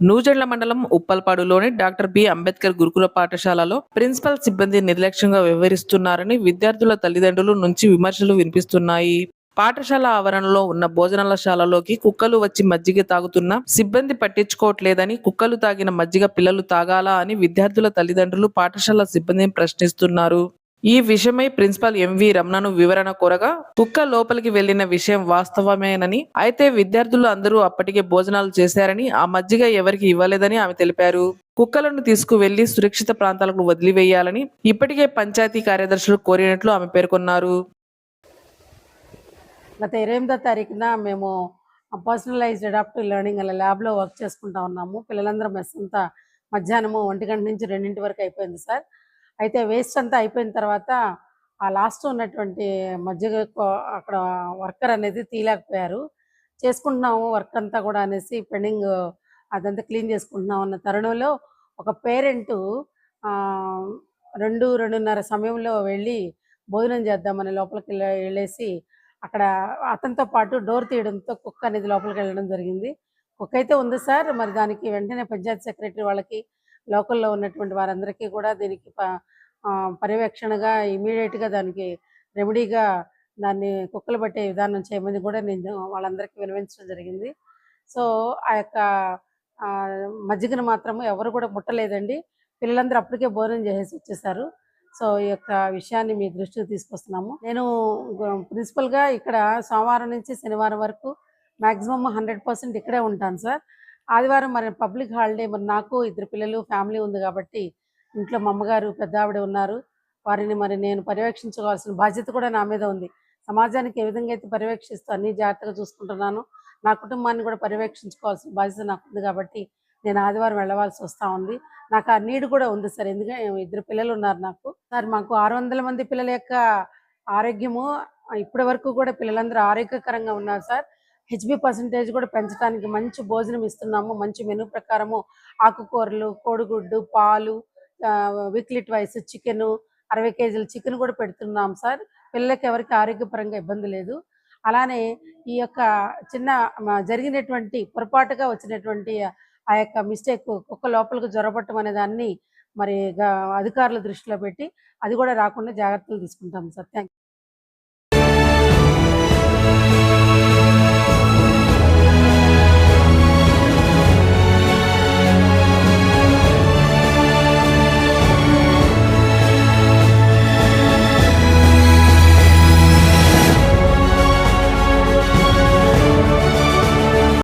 నూజెండ్ల మండలం ఉప్పల్పాడులోని doctor B. Ambedkar గురుకుల పాఠశాలలో ప్రిన్సిపల్ సిబ్బంది నిర్లక్ష్యంగా వ్యవహరిస్తున్నారని విద్యార్థుల తల్లిదండ్రుల నుంచి విమర్శలు వినిపిస్తున్నాయి. పాఠశాల ఆవరణలో ఉన్న భోజనాల శాలలోకి కుక్కలు వచ్చి మజ్జిగ తాగుతున్నా సిబ్బంది పట్టించుకోవట్లేదని కుక్కలు తాగిన మజ్జిగ పిల్లలు తాగాలా అని విద్యార్థుల తల్లిదండ్రులు పాఠశాల సిబ్బందిని ప్రశ్నిస్తున్నారు. ఈ విషయమై ప్రిన్సిపల్ ఎంవి రమణను వివరణ కోరగా కుక్క లోపలికి వెళ్ళిన విషయం వాస్తవమేనని అయితే విద్యార్థులు అందరూ అప్పటికే భోజనాలు చేశారని ఆ మజ్జిగ ఎవరికి ఇవ్వలేదని ఆమె తెలిపారు. కుక్కలను తీసుకువెళ్ళి సురక్షిత ప్రాంతాలకు వదిలివేయాలని ఇప్పటికే పంచాయతీ కార్యదర్శులు కోరినట్లు ఆమె పేర్కొన్నారు. గత ఇరవై ఎనిమిదో తారీఖున మేము పర్సనలైజ్డ్ అడాప్టివ్ లెర్నింగ్ అలా ల్యాబ్లో వర్క్ చేసుకుంటా ఉన్నాము. పిల్లలందరం మెస్ అంతా మధ్యాహ్నము ఒంటి గంట నుంచి రెండింటి వరకు అయిపోయింది సార్. అయితే వేస్ట్ అంతా అయిపోయిన తర్వాత ఆ లాస్ట్ ఉన్నటువంటి మధ్య అక్కడ వర్కర్ అనేది తీయలేకపోయారు. చేసుకుంటున్నాము వర్క్ అంతా కూడా అనేసి పెండింగ్ అదంతా క్లీన్ చేసుకుంటున్నాం అన్న తరుణంలో ఒక పేరెంటు రెండు రెండున్నర సమయంలో వెళ్ళి భోజనం చేద్దామని లోపలికి వెళ్ళేసి అక్కడ అతనితో పాటు డోర్ తీయడంతో కుక్క అనేది లోపలికి వెళ్ళడం జరిగింది. కుక్క అయితే ఉంది సార్ మరి దానికి వెంటనే పంచాయతీ సెక్రటరీ వాళ్ళకి లోకల్లో ఉన్నటువంటి వారందరికీ కూడా దీనికి ప- పర్యవేక్షణగా ఇమీడియట్గా దానికి రెమెడీగా దాన్ని కుక్కలు పట్టే విధానం చేయమని కూడా నేను వాళ్ళందరికీ వినవించడం జరిగింది. సో ఆ యొక్క మజ్జిగను మాత్రము ఎవరు కూడా ముట్టలేదండి. పిల్లలందరూ అప్పటికే భోజనం చేసేసి వచ్చేసారు. సో ఈ యొక్క విషయాన్ని మీ దృష్టికి తీసుకొస్తున్నాము. నేను ప్రిన్సిపల్గా ఇక్కడ సోమవారం నుంచి శనివారం వరకు మ్యాక్సిమమ్ హండ్రెడ్ పర్సెంట్ ఇక్కడే ఉంటాను సార్. ఆదివారం మరి పబ్లిక్ హాలిడే మరి నాకు ఇద్దరు పిల్లలు ఫ్యామిలీ ఉంది కాబట్టి ఇంట్లో మా అమ్మగారు పెద్ద ఆవిడ ఉన్నారు. వారిని మరి నేను పర్యవేక్షించుకోవాల్సిన బాధ్యత కూడా నా మీద ఉంది. సమాజానికి ఏ విధంగా అయితే పర్యవేక్షిస్తూ అన్ని జాగ్రత్తగా చూసుకుంటున్నాను నా కుటుంబాన్ని కూడా పర్యవేక్షించుకోవాల్సిన బాధ్యత నాకు ఉంది కాబట్టి నేను ఆదివారం వెళ్ళవలసి వస్తూ ఉంది. నాకు ఆ నీడ్ కూడా ఉంది సార్. ఎందుకంటే ఇద్దరు పిల్లలు ఉన్నారు నాకు. సార్ మాకు ఆరు వందల మంది పిల్లల యొక్క ఆరోగ్యము ఇప్పటి వరకు కూడా పిల్లలందరూ ఆరోగ్యకరంగా ఉన్నారు సార్. హెచ్బి పర్సంటేజ్ కూడా పెంచడానికి మంచి భోజనం ఇస్తున్నాము మంచి మెనూ ప్రకారము ఆకుకూరలు కోడిగుడ్డు పాలు వీక్లీ ట్వైస్ చికెన్ అరవై కేజీల చికెన్ కూడా పెడుతున్నాం సార్. పిల్లలకి ఎవరికి ఆరోగ్యపరంగా ఇబ్బంది లేదు. అలానే ఈ యొక్క చిన్న జరిగినటువంటి పొరపాటుగా వచ్చినటువంటి ఆ యొక్క మిస్టేక్ కుక్క లోపలికి జ్వరపట్టం అనే దాన్ని మరి అధికారుల దృష్టిలో పెట్టి అది కూడా రాకుండా జాగ్రత్తలు తీసుకుంటాం సార్. థ్యాంక్